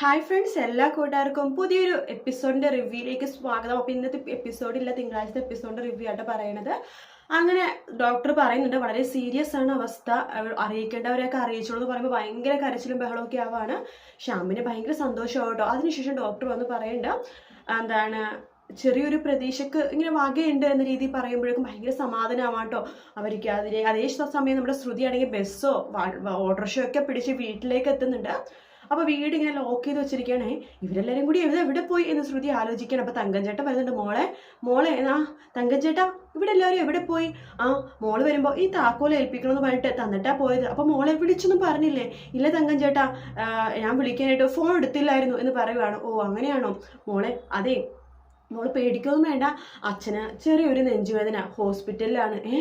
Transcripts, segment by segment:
Hi friends എല്ലാ കൂട്ടുകാർക്കും പുതിയൊരു എപ്പിസോഡിന്റെ റിവ്യൂയിലേക്ക് സ്വാഗതം. അപ്പോൾ ഇന്നത്തെ എപ്പിസോഡില്ല തിങ്കളാഴ്ചത്തെ എപ്പിസോഡിന്റെ റിവ്യൂ ആയിട്ട് പറയണത്. അങ്ങനെ ഡോക്ടർ പറയുന്നുണ്ട് വളരെ സീരിയസ് ആണ് അവസ്ഥ. അറിയിക്കേണ്ടവരെയൊക്കെ അറിയിച്ചോളൂ എന്ന് പറയുമ്പോൾ ഭയങ്കര കരച്ചിലും ബഹളമൊക്കെ ആവാണ്. ഷ്യാമിന് ഭയങ്കര സന്തോഷമാവും കേട്ടോ അതിനുശേഷം ഡോക്ടർ വന്ന് പറയുന്നുണ്ട് എന്താണ് ചെറിയൊരു പ്രതീക്ഷക്ക് ഇങ്ങനെ വകയുണ്ട് എന്ന രീതിയിൽ പറയുമ്പോഴേക്കും ഭയങ്കര സമാധാനമാട്ടോ അവർക്ക് അതിനെ അതേ സമയം നമ്മുടെ ശ്രുതി ആണെങ്കിൽ ബസ്സോ ഓട്ടോറിക്ഷയോ ഒക്കെ പിടിച്ച് വീട്ടിലേക്ക് എത്തുന്നുണ്ട്. അപ്പൊ വീട് ഇങ്ങനെ ലോക്ക് ചെയ്ത് വെച്ചിരിക്കണേ ഇവരെല്ലാരും കൂടി എവിടെ എവിടെ പോയി? എന്ന് ശ്രുതി ആലോചിക്കണം അപ്പൊ തങ്കഞ്ചേട്ടൻ വരുന്നുണ്ട്. മോളെ മോളെ ആ തങ്കഞ്ചേട്ടാ ഇവിടെ എല്ലാവരും എവിടെ പോയി? ആ മോൾ വരുമ്പോ ഈ താക്കോൽ ഏൽപ്പിക്കണം എന്ന് പറഞ്ഞിട്ട് തന്നിട്ടാ പോയത്. അപ്പൊ മോളെ വിളിച്ചൊന്നും പറഞ്ഞില്ലേ? ഇല്ല തങ്കഞ്ചേട്ടാ ഞാൻ വിളിക്കാനായിട്ട് ഫോൺ എടുത്തില്ലായിരുന്നു എന്ന് പറയുവാണ്. ഓ അങ്ങനെയാണോ? മോളെ അതെ. മോൾ പേടിക്കൊന്നും വേണ്ട. അച്ഛന് ചെറിയൊരു നെഞ്ചുവേദന. ഹോസ്പിറ്റലിലാണ്. ഏ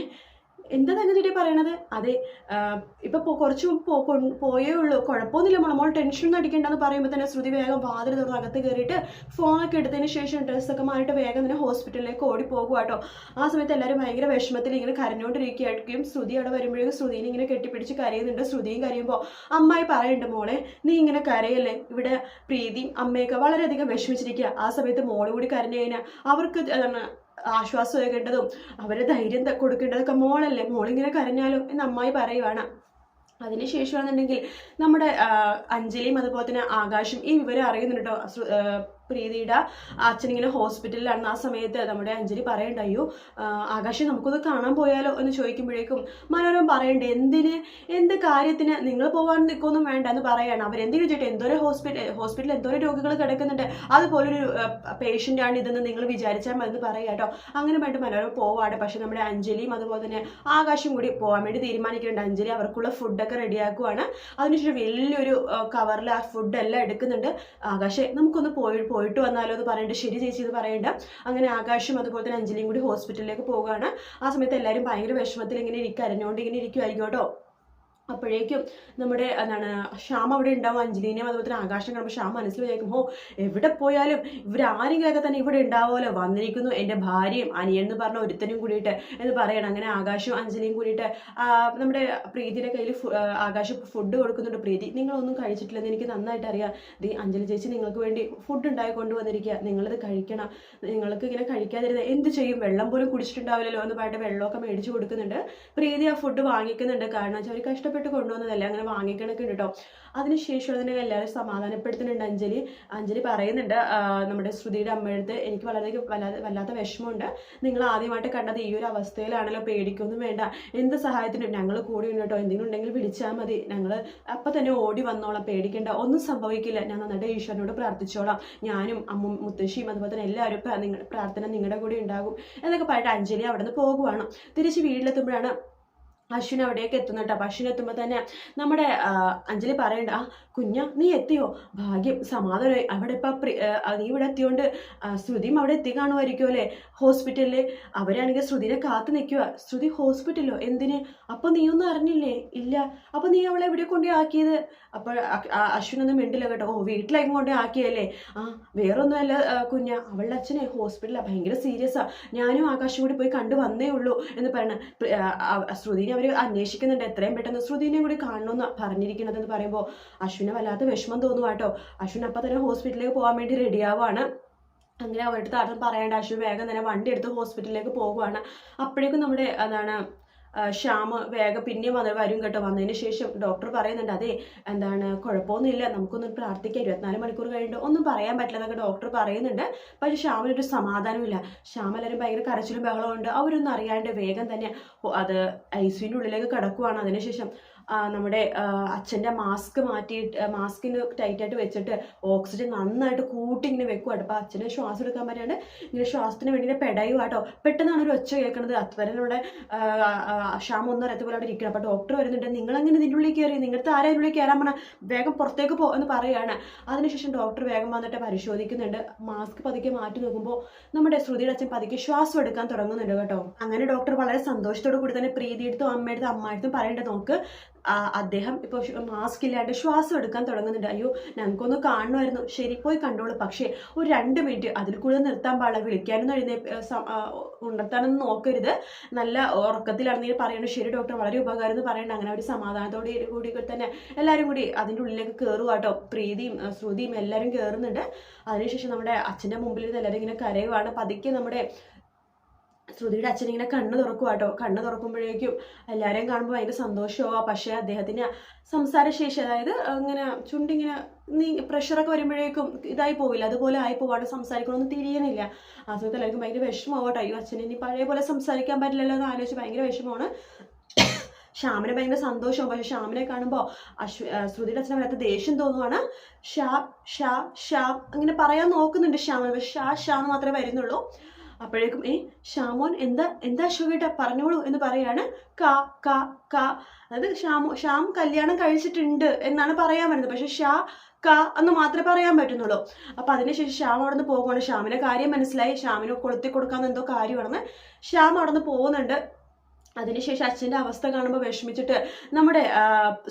എന്താ തന്നെ ചേട്ടി പറയണത്? അതെ ഇപ്പൊ കുറച്ച് പോയേ ഉള്ളൂ. കുഴപ്പമൊന്നുമില്ല മോളെ. മോൾ ടെൻഷൻ അടിക്കേണ്ടെന്ന് പറയുമ്പോൾ തന്നെ ശ്രുതി വേഗം വാതിൽ തുറന്ന് അകത്ത് കയറിയിട്ട് ഫോണൊക്കെ എടുത്തതിന് ശേഷം ഡ്രസ്സൊക്കെ മാറിയിട്ട് വേഗം തന്നെ ഹോസ്പിറ്റലിലേക്ക് ഓടി പോകുക കേട്ടോ. ആ സമയത്ത് എല്ലാവരും ഭയങ്കര വിഷമത്തിൽ ഇങ്ങനെ കരഞ്ഞുകൊണ്ടിരിക്കുകയായിരിക്കും ശ്രുതി അവിടെ വരുമ്പോഴേക്കും ശ്രുതിനെ ഇങ്ങനെ കെട്ടിപ്പിടിച്ച് കരയുന്നുണ്ട്. ശ്രുതിയും കരയുമ്പോൾ അമ്മായി പറയുന്നുണ്ട് മോളെ നീ ഇങ്ങനെ കരയല്ലേ? ഇവിടെ പ്രീതി അമ്മയൊക്കെ വളരെയധികം വിഷമിച്ചിരിക്കുക ആ സമയത്ത് മോൾ കൂടി കരഞ്ഞു കഴിഞ്ഞാൽ അവർക്ക് ആശ്വാസം ഏകേണ്ടതും അവരെ ധൈര്യം കൊടുക്കേണ്ടതൊക്കെ മോളല്ലേ? മോളിങ്ങനെ കരഞ്ഞാലോ എന്ന് അമ്മായി പറയുവാണ്. അതിനുശേഷമാണെന്നുണ്ടെങ്കിൽ നമ്മുടെ അഞ്ജലിയും അതുപോലെ തന്നെ ആകാശും ഈ വിവരം അറിയുന്നുണ്ട് പ്രീതിയുടെ അച്ഛനിങ്ങനെ ഹോസ്പിറ്റലിലാണ് ആ സമയത്ത് നമ്മുടെ അഞ്ജലി പറയണ്ടയ്യോ ആകാശെ നമുക്കൊന്ന് കാണാൻ പോയാലോ? എന്ന് ചോദിക്കുമ്പോഴേക്കും മനോരമ പറയണ്ടേ എന്തിന്? എന്ത് കാര്യത്തിന്? നിങ്ങൾ പോകാൻ നിൽക്കൊന്നും വേണ്ട എന്ന് പറയാണ്. അവരെന്ത് ചോദിച്ചിട്ട് എന്തോരം ഹോസ്പിറ്റൽ ഹോസ്പിറ്റലിൽ എന്തോരം രോഗികൾ കിടക്കുന്നുണ്ട്. അതുപോലൊരു പേഷ്യന്റ് ആണ് ഇതെന്ന് നിങ്ങൾ വിചാരിച്ചാൽ മതി എന്ന് പറയുക കേട്ടോ. അങ്ങനെ വേണ്ട മനോരമ പോവാണ്. പക്ഷെ നമ്മുടെ അഞ്ജലിയും അതുപോലെ തന്നെ ആകാശം കൂടി പോകാൻ വേണ്ടി തീരുമാനിക്കുന്നുണ്ട്. അഞ്ജലി അവർക്കുള്ള ഫുഡൊക്കെ റെഡിയാക്കുവാണ് അതിനുശേഷം വലിയൊരു കവറിൽ ആ ഫുഡെല്ലാം എടുക്കുന്നുണ്ട്. ആകാശെ നമുക്കൊന്ന് പോയി പോയിട്ട് വന്നാലോ എന്ന് പറഞ്ഞിട്ട് ശരി ചേച്ചി ഇത് പറയേണ്ട. അങ്ങനെ ആകാശം അതുപോലെ തന്നെ അഞ്ജലിയും കൂടി ഹോസ്പിറ്റലിലേക്ക് പോവുകയാണ്. ആ സമയത്ത് എല്ലാവരും ഭയങ്കര വിഷമത്തിൽ ഇങ്ങനെ ഇരിക്കുക അരഞ്ഞുകൊണ്ട് ഇങ്ങനെ ഇരിക്കുമായിരിക്കും കേട്ടോ. അപ്പോഴേക്കും നമ്മുടെ എന്താണ് ശ്യാം അവിടെ ഉണ്ടാവും അഞ്ജലിനെയും അതുപോലെ തന്നെ ആകാശം കാണുമ്പോൾ ശ്യാം മനസ്സിൽ വിചാരിക്കും ഓ എവിടെ പോയാലും ഇവരാരെങ്കിലുമൊക്കെ തന്നെ ഇവിടെ ഉണ്ടാവുമല്ലോ വന്നിരിക്കുന്നു എന്റെ ഭാര്യയും അനിയൻ എന്ന് പറഞ്ഞ ഒരുത്തനും കൂടിയിട്ട് എന്ന് പറയണം. അങ്ങനെ ആകാശവും അഞ്ജലിയും കൂടിയിട്ട് നമ്മുടെ പ്രീതിയുടെ കയ്യിൽ ആകാശം ഫുഡ് കൊടുക്കുന്നുണ്ട്. പ്രീതി നിങ്ങളൊന്നും കഴിച്ചിട്ടില്ലെന്ന് എനിക്ക് നന്നായിട്ട് അറിയാം. ദീ അഞ്ജലി ചേച്ചി നിങ്ങൾക്ക് വേണ്ടി ഫുഡ് ഉണ്ടായി കൊണ്ടുവന്നിരിക്കുക. നിങ്ങളിത് കഴിക്കണം. നിങ്ങൾക്ക് ഇങ്ങനെ കഴിക്കാതിരുന്നത് എന്ത് ചെയ്യും? വെള്ളം പോലും കുടിച്ചിട്ടുണ്ടാവില്ലല്ലോ എന്ന് പറഞ്ഞിട്ട് വെള്ളമൊക്കെ മേടിച്ച് കൊടുക്കുന്നുണ്ട്. പ്രീതി ആ ഫുഡ് വാങ്ങിക്കുന്നുണ്ട്. കാരണം വെച്ചാൽ അവർ കൊണ്ടുവന്നതല്ലേ അങ്ങനെ വാങ്ങിക്കണൊക്കെ ഉണ്ട് കേട്ടോ അതിനുശേഷം അതിനെ എല്ലാവരും സമാധാനപ്പെടുത്തുന്നുണ്ട് അഞ്ജലി. അഞ്ജലി പറയുന്നുണ്ട് നമ്മുടെ ശ്രുതിയുടെ അമ്മയടുത്ത് എനിക്ക് വളരെ വല്ലാതെ വല്ലാത്ത വിഷമമുണ്ട്. നിങ്ങൾ ആദ്യമായിട്ട് കണ്ടത് ഈ ഒരു അവസ്ഥയിലാണല്ലോ പേടിക്കൊന്നും വേണ്ട. എന്ത് സഹായത്തിനും ഞങ്ങൾ കൂടെ ഉണ്ട് കേട്ടോ എന്തെങ്കിലും ഉണ്ടെങ്കിൽ വിളിച്ചാൽ മതി. ഞങ്ങൾ അപ്പം തന്നെ ഓടി വന്നോളാം പേടിക്കേണ്ട. ഒന്നും സംഭവിക്കില്ല. ഞാൻ നന്നായിട്ട് ഈശ്വരനോട് പ്രാർത്ഥിച്ചോളാം. ഞാനും അമ്മും മുത്തശ്ശിയും അതുപോലെ തന്നെ എല്ലാവരും നിങ്ങളുടെ പ്രാർത്ഥന നിങ്ങളുടെ കൂടെ ഉണ്ടാകും എന്നൊക്കെ പറഞ്ഞിട്ട് അഞ്ജലി അവിടെ നിന്ന് പോകുവാണ്. തിരിച്ച് വീട്ടിലെത്തുമ്പോഴാണ് അശ്വിൻ അവിടേക്ക് എത്തുന്നുണ്ട് അപ്പം അശ്വിൻ എത്തുമ്പോൾ തന്നെ നമ്മുടെ അഞ്ജലി പറയണ്ട ആ കുഞ്ഞ നീ എത്തിയോ? ഭാഗ്യം സമാധാനമായി അവിടെ ഇപ്പം നീ ഇവിടെ എത്തിയോണ്ട് ശ്രുതിയും അവിടെ എത്തി കാണുമായിരിക്കും അല്ലേ? ഹോസ്പിറ്റലിൽ അവരാണെങ്കിൽ ശ്രുതിനെ കാത്തു നിൽക്കുക ശ്രുതി ഹോസ്പിറ്റലോ എന്തിന്? അപ്പോൾ നീ ഒന്നും അറിഞ്ഞില്ലേ? ഇല്ല. അപ്പോൾ നീ അവളെ എവിടെ കൊണ്ടേ ആക്കിയത്? അപ്പോൾ അശ്വിനൊന്നും മിണ്ടില്ല കേട്ടോ. ഓ വീട്ടിലേക്ക് കൊണ്ടേ ആക്കിയല്ലേ ആ വേറൊന്നുമല്ല കുഞ്ഞ അവളുടെ അച്ഛനെ ഹോസ്പിറ്റലാണ് ഭയങ്കര സീരിയസാ. ഞാനും ആകാശം കൂടി പോയി കണ്ടു വന്നേ ഉള്ളൂ എന്ന് പറയണ ശ്രുതിനെ അവർ അന്വേഷിക്കുന്നുണ്ട്. എത്രയും പെട്ടെന്ന് ശ്രുതിനെയും കൂടി കാണണമെന്ന് പറഞ്ഞിരിക്കുന്നത് എന്ന് പറയുമ്പോൾ അശ്വിന് വല്ലാത്ത വിഷമം തോന്നുക കേട്ടോ അശ്വിൻ അപ്പം തന്നെ ഹോസ്പിറ്റലിലേക്ക് പോകാൻ വേണ്ടി റെഡിയാവാണ്. അങ്ങനെ അവരുടെ താരം പറയേണ്ട. അശ്വിൻ വേഗം തന്നെ വണ്ടി എടുത്ത് ഹോസ്പിറ്റലിലേക്ക് പോകുവാണ്. അപ്പോഴേക്കും നമ്മുടെ ആ, ശ്യാമ് വേഗം പിന്നെയും വന്ന് വരും കേട്ടോ. വന്നതിന് ശേഷം ഡോക്ടർ പറയുന്നുണ്ട് അതെ എന്താണ് കുഴപ്പമൊന്നുമില്ല. നമുക്കൊന്ന് പ്രാർത്ഥിക്കാം. ഇരുപത്തിനാല് മണിക്കൂർ കഴിയുമ്പോൾ ഒന്നും പറയാൻ പറ്റില്ല എന്നൊക്കെ ഡോക്ടർ പറയുന്നുണ്ട്. പക്ഷേ ശ്യാമിനൊരു സമാധാനമില്ല ശ്യാം എല്ലാവരും ഭയങ്കര കരച്ചിലും ബഹളമുണ്ട് അവരൊന്നും അറിയാണ്ട് വേഗം തന്നെ അത് ഐ സിയുടെ ഉള്ളിലേക്ക് കിടക്കുവാണ്. അതിനുശേഷം നമ്മുടെ അച്ഛന്റെ മാസ്ക് മാറ്റിയിട്ട് മാസ്കിന് ടൈറ്റായിട്ട് വെച്ചിട്ട് ഓക്സിജൻ നന്നായിട്ട് കൂട്ടി ഇങ്ങനെ വെക്കുവാട്ടോ അപ്പോൾ അച്ഛന് ശ്വാസം എടുക്കാൻ പറ്റാണ്ട് ഇങ്ങനെ ശ്വാസത്തിന് വേണ്ടി ഇങ്ങനെ പെടയുവാട്ടോ പെട്ടെന്നാണ് ഒരു ഒച്ച കേൾക്കുന്നത് അത്വരനുള്ള ക്ഷാമം ഒന്നും അറിയാത്ത പോലെ അവിടെ ഇരിക്കണം. അപ്പോൾ ഡോക്ടർ വരുന്നുണ്ട് നിങ്ങളെങ്ങനെ ഇതിന്റെ ഉള്ളിൽ കയറി? നിങ്ങളുടെ ആരെ ഉള്ളിൽ കയറാൻ പറഞ്ഞാൽ വേഗം പുറത്തേക്ക് പോ എന്ന് പറയുകയാണ് അതിനുശേഷം ഡോക്ടർ വേഗം വന്നിട്ട് പരിശോധിക്കുന്നുണ്ട്. മാസ്ക് പതുക്കെ മാറ്റി നോക്കുമ്പോൾ നമ്മുടെ ശ്രുതിയുടെ അച്ഛൻ പതുക്കെ ശ്വാസം എടുക്കാൻ തുടങ്ങുന്നുണ്ട് കേട്ടോ. അങ്ങനെ ഡോക്ടർ വളരെ സന്തോഷത്തോടു കൂടി തന്നെ പ്രീതി പ്രീതിയെടുത്തും അമ്മയെടുത്തും അമ്മായടുത്തും പറയേണ്ടത് നോക്ക് അദ്ദേഹം ഇപ്പോൾ മാസ്ക് ഇല്ലാണ്ട് ശ്വാസം എടുക്കാൻ തുടങ്ങുന്നുണ്ട്. അയ്യോ ഞങ്ങൾക്കൊന്ന് കാണണമായിരുന്നു. ശരി പോയി കണ്ടോളൂ. പക്ഷേ ഒരു രണ്ട് മിനിറ്റ് അതിൽ കൂടുതൽ നിർത്താൻ പാടില്ല. വിളിക്കാനൊന്നും എഴുന്നേ ഉണർത്താനൊന്നും നോക്കരുത്. നല്ല ഉറക്കത്തിലാണെങ്കിൽ പറയണത് ശരി ഡോക്ടർ വളരെ ഉപകാരം എന്ന് പറയണ്ട അങ്ങനെ ഒരു സമാധാനത്തോടെ കൂടി തന്നെ എല്ലാവരും കൂടി അതിന്റെ ഉള്ളിലേക്ക് കയറുക കേട്ടോ പ്രീതിയും ശ്രുതിയും എല്ലാവരും കയറുന്നുണ്ട് അതിനുശേഷം നമ്മുടെ അച്ഛന്റെ മുമ്പിൽ എല്ലാവരും ഇങ്ങനെ കരയുവാണ്. പതുക്കെ നമ്മുടെ ശ്രുതിയുടെ അച്ഛൻ ഇങ്ങനെ കണ്ണ് തുറക്കും കേട്ടോ കണ്ണ് തുറക്കുമ്പോഴേക്കും എല്ലാവരെയും കാണുമ്പോൾ ഭയങ്കര സന്തോഷമാവാം. പക്ഷേ അദ്ദേഹത്തിന് സംസാരശേഷി അതായത് ഇങ്ങനെ ചുണ്ടിങ്ങനെ നീ പ്രഷറൊക്കെ വരുമ്പോഴേക്കും ഇതായി പോവില്ല. അതുപോലെ ആയി പോവാണ് സംസാരിക്കണമെന്ന് തിരിയണില്ല. ആ സമയത്ത് എല്ലാവർക്കും ഭയങ്കര വിഷമമാവട്ടെ അയ്യോ അച്ഛൻ ഇനി പഴയ പോലെ സംസാരിക്കാൻ പറ്റില്ലല്ലോ എന്ന് ആലോചിച്ച് ഭയങ്കര വിഷമമാണ്. ശ്യാമിനെ ഭയങ്കര സന്തോഷവും പക്ഷെ ശ്യാമിനെ കാണുമ്പോൾ അശ്വ ശ്രുതിയുടെ അച്ഛനെ വല്ലാത്ത ദേഷ്യം തോന്നുവാണ്. ഷാ ഷാ ഷാ അങ്ങനെ പറയാൻ നോക്കുന്നുണ്ട് ശ്യാമിനെ പക്ഷെ ഷാ ഷാ എന്ന് മാത്രമേ വരുന്നുള്ളൂ. അപ്പോഴേക്കും ഈ ഷാമോൻ എന്താ എന്താ അശോകേട്ട പറഞ്ഞോളൂ എന്ന് പറയാണ്. ക ക ക. അതായത് ഷാമോ ഷ്യാം കല്യാണം കഴിച്ചിട്ടുണ്ട് എന്നാണ് പറയാൻ വരുന്നത്. പക്ഷെ ഷാ ക എന്ന് മാത്രമേ പറയാൻ പറ്റുന്നുള്ളൂ. അപ്പൊ അതിനുശേഷം ശ്യാം അവിടെ നിന്ന് പോകുകയാണ് ശ്യാമിന്റെ കാര്യം മനസ്സിലായി. ശ്യാമിന് കൊളുത്തി കൊടുക്കാന്ന് എന്തോ കാര്യമാണെന്ന് ശ്യാം അവിടെ നിന്ന് പോകുന്നുണ്ട്. അതിനുശേഷം അച്ഛന്റെ അവസ്ഥ കാണുമ്പോൾ വിഷമിച്ചിട്ട് നമ്മുടെ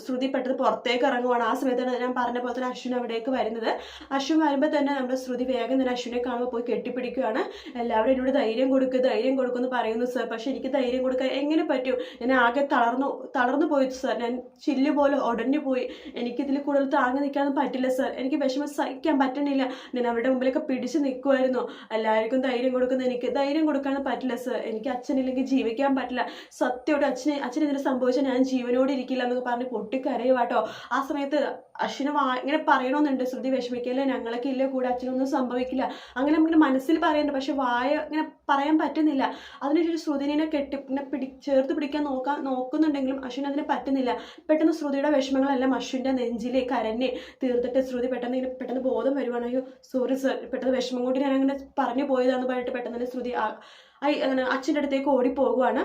ശ്രുതി പെട്ടെന്ന് പുറത്തേക്ക് ഇറങ്ങുവാണ്. ആ സമയത്താണ് ഞാൻ പറഞ്ഞ പോലെ തന്നെ അശ്വിൻ അവിടേക്ക് വരുന്നത്. അശ്വിൻ വരുമ്പോൾ തന്നെ നമ്മുടെ ശ്രുതി വേഗം തന്നെ അശ്വിനെ കാണുമ്പോൾ പോയി കെട്ടിപ്പിടിക്കുകയാണ് എല്ലാവരും എന്നോട് ധൈര്യം കൊടുക്കുക ധൈര്യം കൊടുക്കുമെന്ന് പറയുന്നു സർ പക്ഷെ എനിക്ക് ധൈര്യം കൊടുക്കാൻ എങ്ങനെ പറ്റും? ഞാൻ ആകെ തളർന്നു തളർന്നു പോയി സർ ഞാൻ ചില്ല് പോലെ ഉടഞ്ഞു പോയി. എനിക്കിതിൽ കൂടുതൽ താങ്ങി നിൽക്കാനൊന്നും പറ്റില്ല സർ എനിക്ക് വിഷമം സഹിക്കാൻ പറ്റണില്ല. ഞാൻ അവരുടെ മുമ്പിലൊക്കെ പിടിച്ച് നിൽക്കുമായിരുന്നു എല്ലാവർക്കും ധൈര്യം കൊടുക്കുന്ന എനിക്ക് ധൈര്യം കൊടുക്കാനൊന്നും പറ്റില്ല സർ എനിക്ക് അച്ഛനില്ലെങ്കിൽ ജീവിക്കാൻ പറ്റില്ല. സത്യമായിട്ട് അച്ഛനെ അച്ഛൻ ഇതിന് സംഭവിച്ചാൽ ഞാൻ ജീവനോട് ഇരിക്കില്ല എന്നൊക്കെ പറഞ്ഞ് പൊട്ടിക്കരയുവാട്ടോ. ആ സമയത്ത് അശ്വിനെ വാ ഇങ്ങനെ പറയണമെന്നുണ്ട് ശ്രുതി വിഷമിക്കല്ല ഞങ്ങളൊക്കെ ഇല്ല കൂടെ അച്ഛനൊന്നും സംഭവിക്കില്ല. അങ്ങനെ ഇങ്ങനെ മനസ്സിൽ പറയുന്നുണ്ട് പക്ഷെ വായ ഇങ്ങനെ പറയാൻ പറ്റുന്നില്ല. അതിനുശേഷം ശ്രുതിനെ കെട്ടി ഇങ്ങനെ പിടി ചേർത്ത് പിടിക്കാൻ നോക്കാൻ നോക്കുന്നുണ്ടെങ്കിലും അശ്വിന് അതിന് പറ്റുന്നില്ല. പെട്ടെന്ന് ശ്രുതിയുടെ വിഷമങ്ങളെല്ലാം അശ്വിന്റെ നെഞ്ചിലെ കരഞ്ഞ് തീർത്തിട്ട് ശ്രുതി പെട്ടെന്ന് ഇങ്ങനെ പെട്ടെന്ന് ബോധം വരുവാണെങ്കിൽ സോറി സർ പെട്ടെന്ന് വിഷമം കൊണ്ട് ഞാൻ അങ്ങനെ പറഞ്ഞു പോയതാണെന്ന് പറഞ്ഞിട്ട് പെട്ടെന്ന് തന്നെ ശ്രുതി അങ്ങനെ അച്ഛന്റെ അടുത്തേക്ക് ഓടിപ്പോകുവാണ്.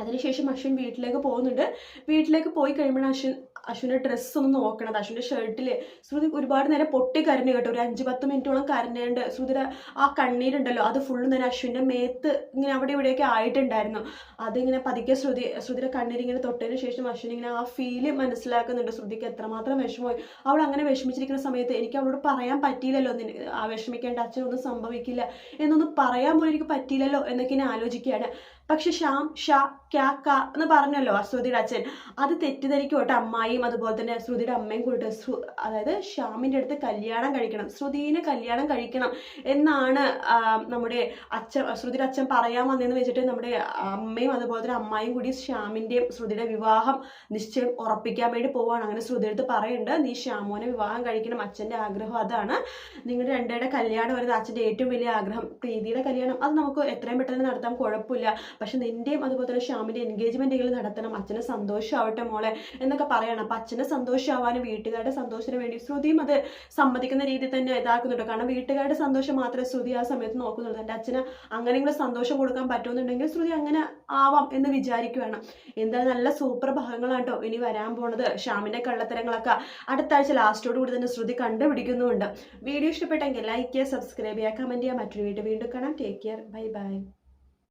അതിനുശേഷം അശ്വിൻ വീട്ടിലേക്ക് പോകുന്നുണ്ട്. വീട്ടിലേക്ക് പോയി കഴിയുമ്പോഴാണ് അശ്വിൻ അശ്വിന്റെ ഡ്രസ്സ് ഒന്ന് നോക്കണത്. അശ്വിന്റെ ഷർട്ടിൽ ശ്രുതി ഒരുപാട് നേരം പൊട്ടി കരഞ്ഞു കേട്ടോ. ഒരു അഞ്ച് പത്ത് മിനിറ്റോളം കരഞ്ഞുണ്ട് ശ്രുതിയുടെ ആ കണ്ണീരുണ്ടല്ലോ. അത് ഫുള്ളും തന്നെ അശ്വിന്റെ മേത്ത് ഇങ്ങനെ അവിടെ ഇവിടെയൊക്കെ ആയിട്ടുണ്ടായിരുന്നു. അതിങ്ങനെ പതുക്കെ ശ്രുതി ശ്രുതിയുടെ കണ്ണീരിങ്ങനെ തൊട്ടതിന് ശേഷം അശ്വിൻ ഇങ്ങനെ ആ ഫീൽ മനസ്സിലാക്കുന്നുണ്ട്. ശ്രുതിക്ക് എത്രമാത്രം വിഷമമായി. അവൾ അങ്ങനെ വിഷമിച്ചിരിക്കുന്ന സമയത്ത് എനിക്ക് അവളോട് പറയാൻ പറ്റിയില്ലല്ലോ. ആ വിഷമിക്കേണ്ട അച്ഛനൊന്നും സംഭവിക്കില്ല. എന്നൊന്നും പറയാൻ പോലും എനിക്ക് പറ്റിയില്ലല്ലോ എന്നൊക്കെ ഞാൻ ആലോചിക്കുകയാണ്. പക്ഷെ ഷാം ഷാ ക്യാ ക എന്ന് പറഞ്ഞല്ലോ ശ്രുതിയുടെ അച്ഛൻ. അത് തെറ്റിദ്ധരിക്കും കേട്ടോ അമ്മായിയും അതുപോലെ തന്നെ ശ്രുതിയുടെ അമ്മയും കൂടിട്ട് അതായത് ഷ്യാമിന്റെ അടുത്ത് കല്യാണം കഴിക്കണം. ശ്രുതിനെ കല്യാണം കഴിക്കണം എന്നാണ് നമ്മുടെ അച്ഛൻ ശ്രുതിയുടെ അച്ഛൻ പറയാൻ വന്നതെന്ന് വെച്ചിട്ട് നമ്മുടെ അമ്മയും അതുപോലെ തന്നെ അമ്മായും കൂടി ശ്യാമിന്റെയും ശ്രുതിയുടെ വിവാഹം നിശ്ചയം ഉറപ്പിക്കാൻ വേണ്ടി പോവാണ് അങ്ങനെ ശ്രുതി അടുത്ത് പറയുന്നുണ്ട് നീ ശ്യാമോനെ വിവാഹം കഴിക്കണം. അച്ഛന്റെ ആഗ്രഹം അതാണ്. നിങ്ങളുടെ രണ്ടുപേരുടെ കല്യാണം വരുന്നത് അച്ഛന്റെ ഏറ്റവും വലിയ ആഗ്രഹം. പ്രീതിയുടെ കല്യാണം. അത് നമുക്ക് എത്രയും പെട്ടെന്ന് നടത്താം. കുഴപ്പമില്ല. പക്ഷെ നിന്റെയും അതുപോലെ തന്നെ ശ്യാമിന്റെ എങ്കിലും നടത്തണം. അച്ഛനെ സന്തോഷമാവട്ടെ മോളെ എന്നൊക്കെ പറയണം. അപ്പം അച്ഛനെ സന്തോഷമാവാനും വീട്ടുകാരുടെ സന്തോഷത്തിന് വേണ്ടി ശ്രുതിയും അത് സമ്മതിക്കുന്ന രീതിയിൽ തന്നെ ഇതാക്കുന്നുണ്ട്. കാരണം വീട്ടുകാരുടെ സന്തോഷം മാത്രമേ ശ്രുതി ആ സമയത്ത് നോക്കുന്നുള്ളൂ. എന്റെ അച്ഛന് അങ്ങനെയെങ്കിലും സന്തോഷം കൊടുക്കാൻ പറ്റുമെന്നുണ്ടെങ്കിൽ ശ്രുതി അങ്ങനെ ആവാം എന്ന് വിചാരിക്കുകയാണ് എന്തായാലും നല്ല സൂപ്പർ ഭാഗങ്ങളാണ് കേട്ടോ ഇനി വരാൻ പോണത്. ശ്യാമിന്റെ കള്ളത്തരങ്ങളൊക്കെ അടുത്ത ആഴ്ച ലാസ്റ്റോട് കൂടി തന്നെ ശ്രുതി കണ്ടുപിടിക്കുന്നുമുണ്ട്. വീഡിയോ ഇഷ്ടപ്പെട്ടെങ്കിൽ ലൈക്ക് ചെയ്യുക സബ്സ്ക്രൈബ് ചെയ്യുക കമന്റ് ചെയ്യുക. മറ്റൊരു വീഡിയോ വീണ്ടും കാണാം. Take care bye bye